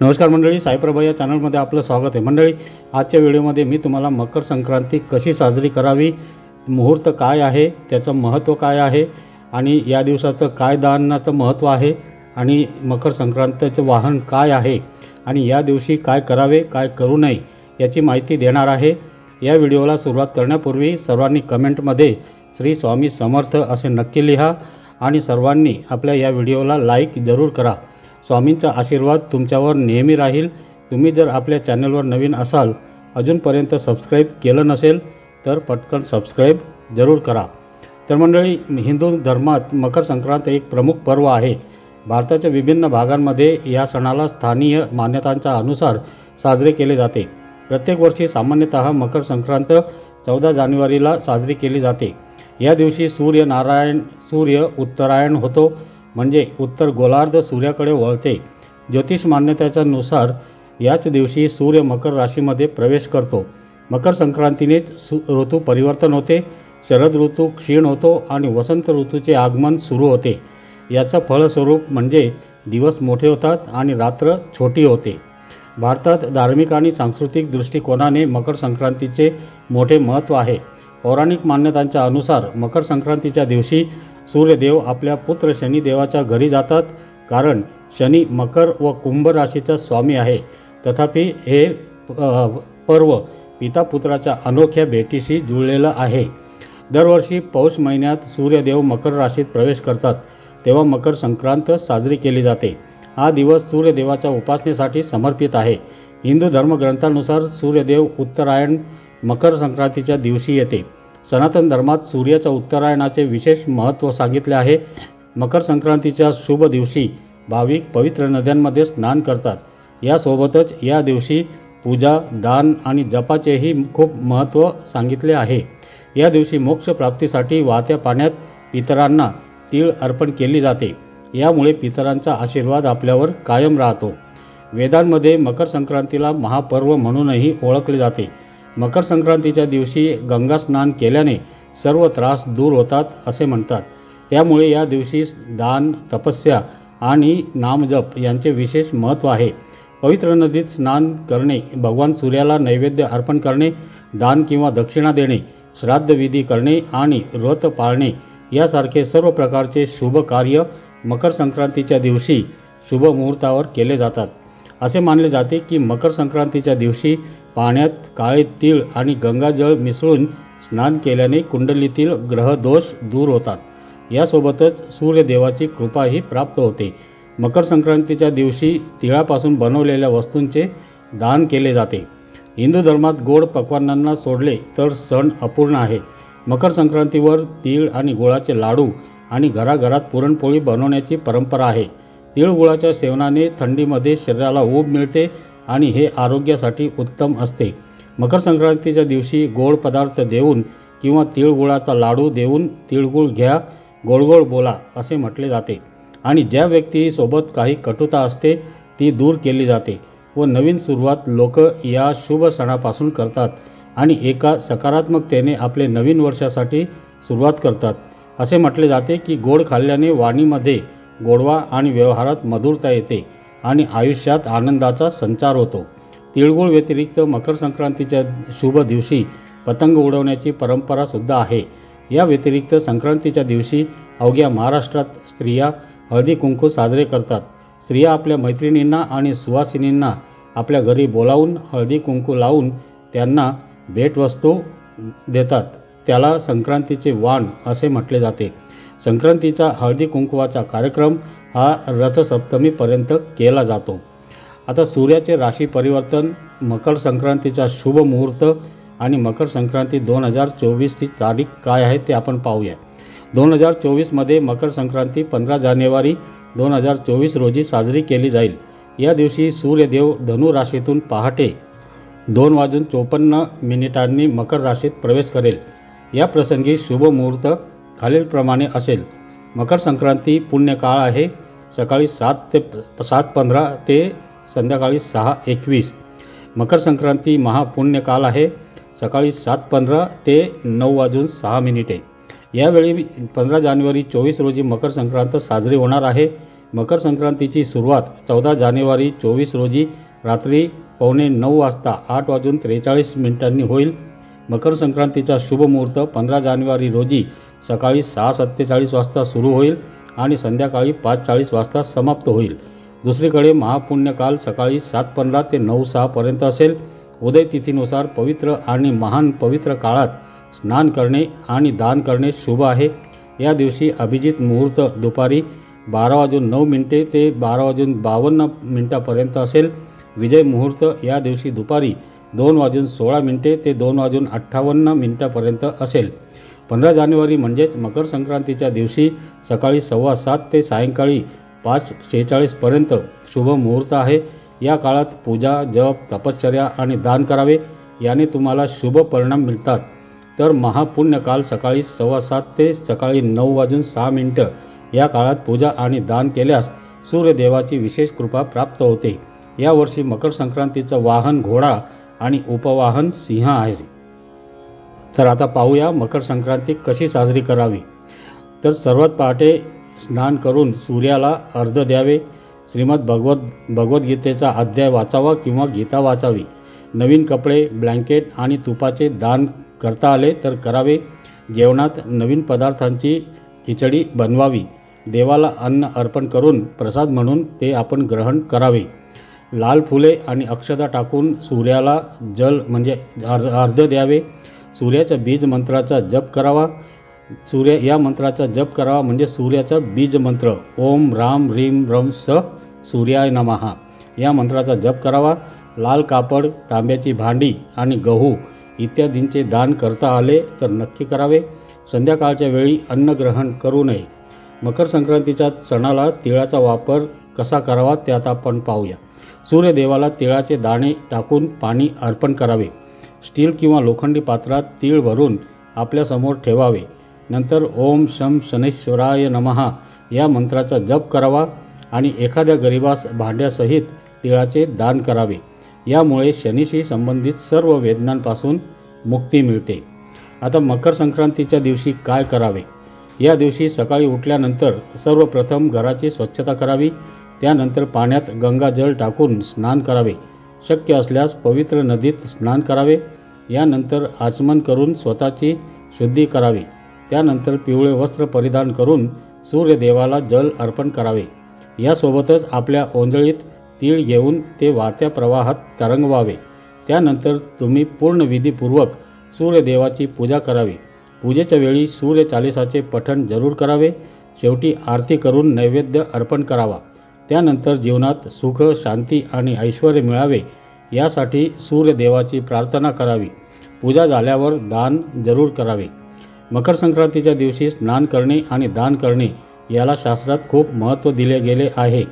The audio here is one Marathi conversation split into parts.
नमस्कार मंडळी साईप्रभा या चॅनलमध्ये आपलं स्वागत आहे. मंडळी आजच्या व्हिडिओमध्ये मी तुम्हाला मकर संक्रांती कशी साजरी करावी मुहूर्त काय आहे त्याचं महत्त्व काय आहे आणि या दिवसाचं काय दानाचं महत्त्व आहे आणि मकर संक्रांतीचं वाहन काय आहे आणि या दिवशी काय करावे काय करू नये याची माहिती देणार आहे. या व्हिडिओला सुरुवात करण्यापूर्वी सर्वांनी कमेंटमध्ये श्री स्वामी समर्थ असे नक्की लिहा आणि सर्वांनी आपल्या या व्हिडिओला लाईक जरूर करा. स्वामींचा आशीर्वाद तुमच्यावर नेहमी राहील. तुम्ही जर आपल्या चॅनलवर नवीन असाल अजूनपर्यंत सबस्क्राईब केलं नसेल तर पटकन सबस्क्राईब जरूर करा. तर मंडळी हिंदू धर्मात मकर संक्रांत एक प्रमुख पर्व आहे. भारताच्या विभिन्न भागांमध्ये या सणाला स्थानीय मान्यतांच्या अनुसार साजरे केले जाते. प्रत्येक वर्षी सामान्यतः मकर संक्रांत चौदा जानेवारीला साजरी केली जाते. या दिवशी सूर्यनारायण सूर्य उत्तरायण होतो. म्हणजे उत्तर गोलार्ध सूर्याकडे वळते. ज्योतिष मान्यतेच्यानुसार याच दिवशी सूर्य मकर राशीमध्ये प्रवेश करतो. मकर संक्रांतीनेच सु ऋतू परिवर्तन होते. शरद ऋतू क्षीण होतो आणि वसंत ऋतूचे आगमन सुरू होते. याचं फळस्वरूप म्हणजे दिवस मोठे होतात आणि रात्र छोटी होते. भारतात धार्मिक आणि सांस्कृतिक दृष्टिकोनाने मकर संक्रांतीचे मोठे महत्त्व आहे. पौराणिक मान्यतांच्या अनुसार मकर संक्रांतीच्या दिवशी सूर्यदेव आपल्या पुत्र शनिदेवाच्या घरी जातात कारण शनी मकर व कुंभ राशीचा स्वामी आहे. तथापि हे पर्व पिता पुत्राच्या अनोख्या भेटीशी जुळलेलं आहे. दरवर्षी पौष महिन्यात सूर्यदेव मकर राशीत प्रवेश करतात तेव्हा मकर संक्रांत साजरी केली जाते. हा दिवस सूर्यदेवाच्या उपासनेसाठी समर्पित आहे. हिंदू धर्मग्रंथानुसार सूर्यदेव उत्तरायण मकर संक्रांतीच्या दिवशी येते. सनातन धर्मात सूर्याच्या उत्तरायणाचे विशेष महत्त्व सांगितले आहे. मकर संक्रांतीच्या शुभ दिवशी भाविक पवित्र नद्यांमध्ये स्नान करतात. यासोबतच या दिवशी पूजा दान आणि जपाचेही खूप महत्त्व सांगितले आहे. या दिवशी मोक्षप्राप्तीसाठी वाहत्या पाण्यात पितरांना तीळ अर्पण केली जाते. यामुळे पितरांचा आशीर्वाद आपल्यावर कायम राहतो. वेदांमध्ये मकर संक्रांतीला महापर्व म्हणूनही ओळखले जाते. मकर संक्रांतीच्या दिवशी गंगा स्नान केल्याने सर्व त्रास दूर होतात असे म्हणतात. त्यामुळे या दिवशी दान तपस्या आणि नामजप यांचे विशेष महत्त्व आहे. पवित्र नदीत स्नान करणे भगवान सूर्याला नैवेद्य अर्पण करणे दान किंवा दक्षिणा देणे श्राद्धविधी करणे आणि व्रत पाळणे यासारखे सर्व प्रकारचे शुभ कार्य मकर संक्रांतीच्या दिवशी शुभ मुहूर्तावर केले जातात. असे मानले जाते की मकर संक्रांतीच्या दिवशी पाण्यात काळे तीळ आणि गंगाजळ मिसळून स्नान केल्याने कुंडलीतील ग्रहदोष दूर होतात. यासोबतच सूर्यदेवाची कृपाही प्राप्त होते. मकर संक्रांतीच्या दिवशी तिळापासून बनवलेल्या वस्तूंचे दान केले जाते. हिंदू धर्मात गोड पक्वानांना सोडले तर सण अपूर्ण आहे. मकर संक्रांतीवर तीळ आणि गुळाचे लाडू आणि घराघरात पुरणपोळी बनवण्याची परंपरा आहे. तिळगुळाच्या सेवनाने थंडीमध्ये शरीराला ऊब मिळते आणि हे आरोग्यासाठी उत्तम असते. मकर संक्रांतीच्या दिवशी गोड पदार्थ देऊन किंवा तिळगुळाचा लाडू देऊन तिळगुळ घ्या गोडगोड बोला असे म्हटले जाते. आणि ज्या व्यक्तीसोबत काही कटुता असते ती दूर केली जाते व नवीन सुरुवात लोक या शुभ सणापासून करतात आणि एका सकारात्मकतेने आपले नवीन वर्षासाठी सुरुवात करतात. असे म्हटले जाते की गोड खाल्ल्याने वाणीमध्ये गोडवा आणि व्यवहारात मधुरता येते. आणि आयुष्यात आनंदाचा संचार होतो. तिळगुळ व्यतिरिक्त मकर संक्रांतीच्या शुभ दिवशी पतंग उडवण्याची परंपरासुद्धा आहे. या व्यतिरिक्त संक्रांतीच्या दिवशी अवघ्या महाराष्ट्रात स्त्रिया हळदी कुंकू साजरे करतात. स्त्रिया आपल्या मैत्रिणींना आणि सुवासिनींना आपल्या घरी बोलावून हळदी कुंकू लावून त्यांना भेटवस्तू देतात. त्याला संक्रांतीचे वाण असे म्हटले जाते. संक्रांतीचा हळदी कुंकवाचा कार्यक्रम हा रथसप्तमीपर्यंत केला जातो. आता सूर्याचे राशी परिवर्तन मकर संक्रांतीचा शुभ मुहूर्त आणि मकर संक्रांती दोन हजार चोवीसची तारीख काय आहे ते आपण पाहूया. दोन हजार चोवीसमध्ये मकर संक्रांती पंधरा जानेवारी दोन हजार चोवीस रोजी साजरी केली जाईल. या दिवशी सूर्यदेव धनु राशीतून पहाटे दोन वाजून चोपन्न मिनिटांनी मकर राशीत प्रवेश करेल. या प्रसंगी शुभ मुहूर्त खालीलप्रमाणे असेल. मकर संक्रांती पुण्यकाळ आहे. सकाळी सात ते सात पंधरा ते संध्याकाळी सहा एकवीस. मकर संक्रांती महापुण्यकाल आहे. सकाळी सात पंधरा ते नऊ वाजून सहा मिनिटे. यावेळी पंधरा जानेवारी चोवीस रोजी मकर संक्रांत साजरी होणार आहे. मकर संक्रांतीची सुरुवात चौदा जानेवारी चोवीस रोजी रात्री पावणे नऊ वाजता आठ वाजून त्रेचाळीस मिनिटांनी होईल. मकर संक्रांतीचा शुभ मुहूर्त पंधरा जानेवारी रोजी सकाळी सहा सत्तेचाळीस वाजता सुरू होईल. आणि संध्याकाळी पाच चाळीस वाजता समाप्त होईल. दुसरीकडे महापुण्यकाल सकाळी सात पंधरा ते नऊ सहापर्यंत असेल. उदय तिथीनुसार पवित्र आणि महान पवित्र काळात स्नान करणे आणि दान करणे शुभ आहे. या दिवशी अभिजित मुहूर्त दुपारी बारा वाजून नऊ मिनिटे ते बारा वाजून बावन्न मिनिटापर्यंत असेल. विजय मुहूर्त या दिवशी दुपारी दोन वाजून सोळा मिनिटे ते दोन वाजून अठ्ठावन्न मिनिटापर्यंत असेल. पंधरा जानेवारी म्हणजेच मकर संक्रांतीच्या दिवशी सकाळी सव्वा सात ते सायंकाळी पाच शेहेचाळीसपर्यंत शुभ मुहूर्त आहे. या काळात पूजा जप तपश्चर्या आणि दान करावे याने तुम्हाला शुभ परिणाम मिळतात. तर महापुण्यकाल सकाळी सव्वा सात ते सकाळी नऊ वाजून सहा मिनटं या काळात पूजा आणि दान केल्यास सूर्यदेवाची विशेष कृपा प्राप्त होते. यावर्षी मकर संक्रांतीचं वाहन घोडा आणि उपवाहन सिंह आहे. तर आता पाहूया मकर संक्रांती कशी साजरी करावी. तर सर्वात पहाटे स्नान करून सूर्याला अर्ध द्यावे. श्रीमद भगवत भगवद्गीतेचा अध्याय वाचावा किंवा गीता वाचावी. नवीन कपडे ब्लँकेट आणि तुपाचे दान करता आले तर करावे. जेवणात नवीन पदार्थांची खिचडी बनवावी. देवाला अन्न अर्पण करून प्रसाद म्हणून ते आपण ग्रहण करावे. लाल फुले आणि अक्षता टाकून सूर्याला जल म्हणजे अर्ध अर्ध द्यावे. सूर्याच्या बीज मंत्राचा जप करावा. सूर्य या मंत्राचा जप करावा म्हणजे सूर्याचा बीज मंत्र. ओम राम रीम रम स सूर्याय नमहा. या मंत्राचा जप करावा. लाल कापड तांब्याची भांडी आणि गहू इत्यादींचे दान करता आले तर नक्की करावे. संध्याकाळच्या वेळी अन्नग्रहण करू नये. मकर संक्रांतीच्या सणाला तिळाचा वापर कसा करावा त्यात आपण पाहूया. सूर्यदेवाला तिळाचे दाणे टाकून पाणी अर्पण करावे. स्टील किंवा लोखंडी पात्रात तीळ भरून आपल्यासमोर ठेवावे. नंतर ओम शम शनेश्वराय नमहा या मंत्राचा जप करावा आणि एखाद्या गरिबास भांड्यासहित तिळाचे दान करावे. यामुळे शनीशी संबंधित सर्व वेदनांपासून मुक्ती मिळते. आता मकर संक्रांतीच्या दिवशी काय करावे? या दिवशी सकाळी उठल्यानंतर सर्वप्रथम घराची स्वच्छता करावी. त्यानंतर पाण्यात गंगाजल टाकून स्नान करावे. शक्य असल्यास पवित्र नदीत स्नान करावे. यानंतर आचमन करून स्वतःची शुद्धी करावी. त्यानंतर पिवळे वस्त्र परिधान करून सूर्यदेवाला जल अर्पण करावे. यासोबतच आपल्या ओंजळीत तीळ घेऊन ते वाहत्या प्रवाहात तरंगवावे. त्यानंतर तुम्ही पूर्ण विधीपूर्वक सूर्यदेवाची पूजा करावी. पूजेच्या वेळी सूर्यचालिसाचे पठण जरूर करावे. शेवटी आरती करून नैवेद्य अर्पण करावा. त्यानंतर जीवनात सुख शांती आणि ऐश्वर मिळावे यासाठी सूर्यदेवाची प्रार्थना करावी. पूजा झाल्यावर दान जरूर करावे. मकर संक्रांतीच्या दिवशी स्नान करणे आणि दान करणे याला शास्त्रात खूप महत्त्व दिले गेले आहे.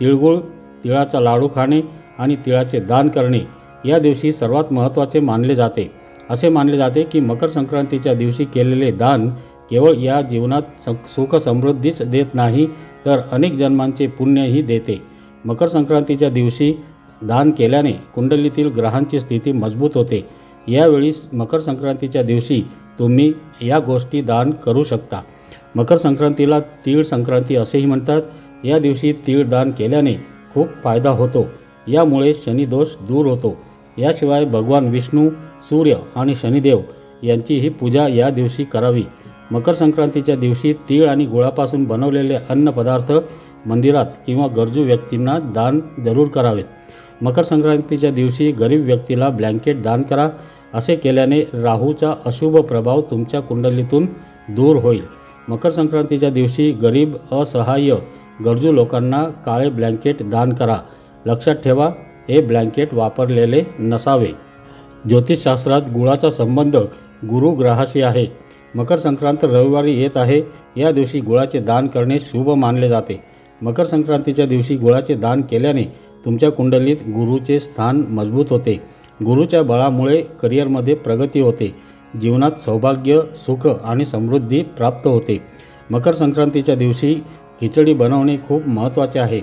तिळगुळ तिळाचा लाडू खाणे आणि तिळाचे दान करणे या दिवशी सर्वात महत्त्वाचे मानले जाते. असे मानले जाते की मकर संक्रांतीच्या दिवशी केलेले दान केवळ या जीवनात स सुख समृद्धीच देत नाही तर अनेक जन्मांचे पुण्यही देते. मकर संक्रांतीच्या दिवशी दान केल्याने कुंडलीतील ग्रहांची स्थिती मजबूत होते. यावेळी मकर संक्रांतीच्या दिवशी तुम्ही या गोष्टी दान करू शकता. मकर संक्रांतीला तीळ संक्रांती असेही म्हणतात. या दिवशी तीळ दान केल्याने खूप फायदा होतो. यामुळे शनिदोष दूर होतो. याशिवाय भगवान विष्णू सूर्य आणि शनिदेव यांचीही पूजा या दिवशी करावी. मकर संक्रांतीच्या दिवशी तीळ आणि गुळापासून बनवलेले अन्नपदार्थ मंदिरात किंवा गरजू व्यक्तींना दान जरूर करावेत. मकर संक्रांतीच्या दिवशी गरीब व्यक्तीला ब्लँकेट दान करा असे केल्याने राहूचा अशुभ प्रभाव तुमच्या कुंडलीतून दूर होईल. मकर संक्रांतीच्या दिवशी गरीब असहाय्य गरजू लोकांना काळे ब्लँकेट दान करा. लक्षात ठेवा हे ब्लँकेट वापरलेले नसावे. ज्योतिषशास्त्रात गुळाचा संबंध गुरुग्रहाशी आहे. मकर संक्रांत रविवारी येत आहे. या दिवशी गुळाचे दान करणे शुभ मानले जाते. मकर संक्रांतीच्या दिवशी गुळाचे दान केल्याने तुमच्या कुंडलीत गुरुचे स्थान मजबूत होते. गुरुच्या बळामुळे करिअरमध्ये प्रगती होते. जीवनात सौभाग्य सुख आणि समृद्धी प्राप्त होते. मकर संक्रांतीच्या दिवशी खिचडी बनवणे खूप महत्त्वाचे आहे.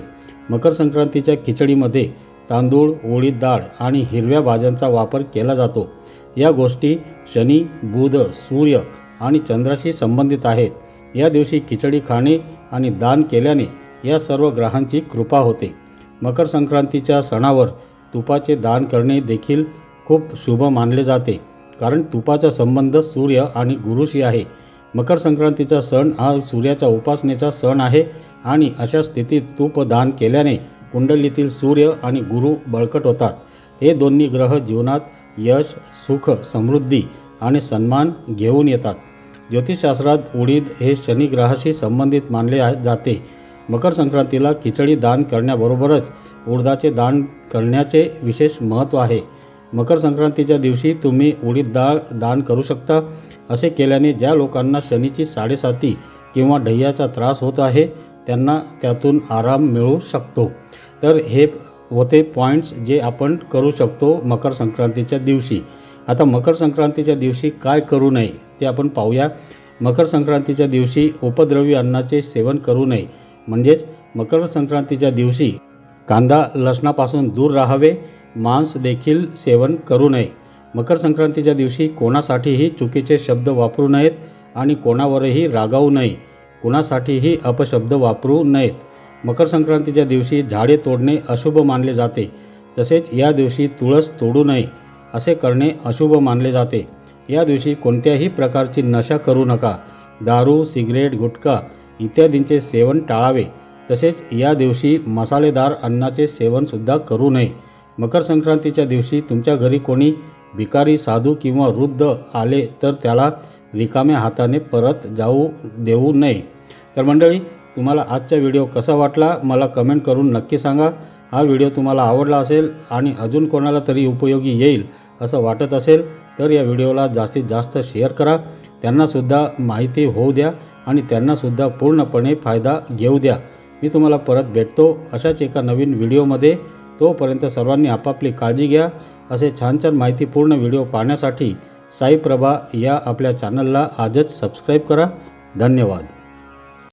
मकर संक्रांतीच्या खिचडीमध्ये तांदूळ उडीद डाळ आणि हिरव्या भाज्यांचा वापर केला जातो. या गोष्टी शनी बुध सूर्य आणि चंद्राशी संबंधित आहेत. या दिवशी खिचडी खाणे आणि दान केल्याने या सर्व ग्रहांची कृपा होते. मकर संक्रांतीच्या सणावर तुपाचे दान करणे देखील खूप शुभ मानले जाते. कारण तुपाचा संबंध सूर्य आणि गुरुशी आहे. मकर संक्रांतीचा सण हा सूर्याच्या उपासनेचा सण आहे आणि अशा स्थितीत तूप दान केल्याने कुंडलीतील सूर्य आणि गुरु बळकट होतात. हे दोन्ही ग्रह जीवनात यश सुख समृद्धी आणि सन्मान घेऊन येतात. ज्योतिषशास्त्रात उडीद हे शनिग्रहाशी संबंधित मानले जाते. मकर संक्रांतीला खिचडी दान करण्याबरोबरच उडदाचे दान करण्याचे विशेष महत्त्व आहे. मकर संक्रांतीच्या दिवशी तुम्ही उडीद डाळ दान करू शकता असे केल्याने ज्या लोकांना शनीची साडेसाती किंवा ढय्याचा त्रास होत आहे त्यांना त्यातून आराम मिळू शकतो. तर हे होते पॉईंट्स जे आपण करू शकतो मकर संक्रांतीच्या दिवशी. आता मकर संक्रांतीच्या दिवशी काय करू नये ते आपण पाहूया. मकर संक्रांतीच्या दिवशी उपद्रवी अन्नाचे सेवन करू नये. म्हणजेच मकर संक्रांतीच्या दिवशी कांदा लसणापासून दूर राहावे. मांस देखील सेवन करू नये. मकर संक्रांतीच्या दिवशी कोणासाठीही चुकीचे शब्द वापरू नयेत आणि कोणावरही रागावू नये. कुणासाठीही अपशब्द वापरू नयेत. मकर संक्रांतीच्या दिवशी झाडे तोडणे अशुभ मानले जाते. तसेच या दिवशी तुळस तोडू नये. असे करणे अशुभ मानले जाते. या दिवशी कोणत्याही प्रकारची नशा करू नका. दारू सिगरेट गुटखा इत्यादींचे सेवन टाळावे. तसेच या दिवशी मसालेदार अन्नाचे सेवनसुद्धा करू नये. मकर संक्रांतीच्या दिवशी तुमच्या घरी कोणी भिकारी साधू किंवा वृद्ध आले तर त्याला रिकाम्या हाताने परत जाऊ देऊ नये. तर मंडळी तुम्हाला आजचा व्हिडिओ कसा वाटला मला कमेंट करून नक्की सांगा. हा व्हिडिओ तुम्हाला आवडला असेल आणि अजून कोणाला तरी उपयोगी येईल असं वाटत असेल तर या व्हिडिओला जास्तीत जास्त शेअर करा. त्यांनासुद्धा माहिती होऊ द्या आणि त्यांनासुद्धा पूर्णपणे फायदा घेऊ द्या. मी तुम्हाला परत भेटतो अशाच एका नवीन व्हिडिओमध्ये. तोपर्यंत सर्वांनी आपापली काळजी घ्या. असे छान छान माहितीपूर्ण व्हिडिओ पाहण्यासाठी साईप्रभा या आपल्या चॅनलला आजच सबस्क्राईब करा. धन्यवाद.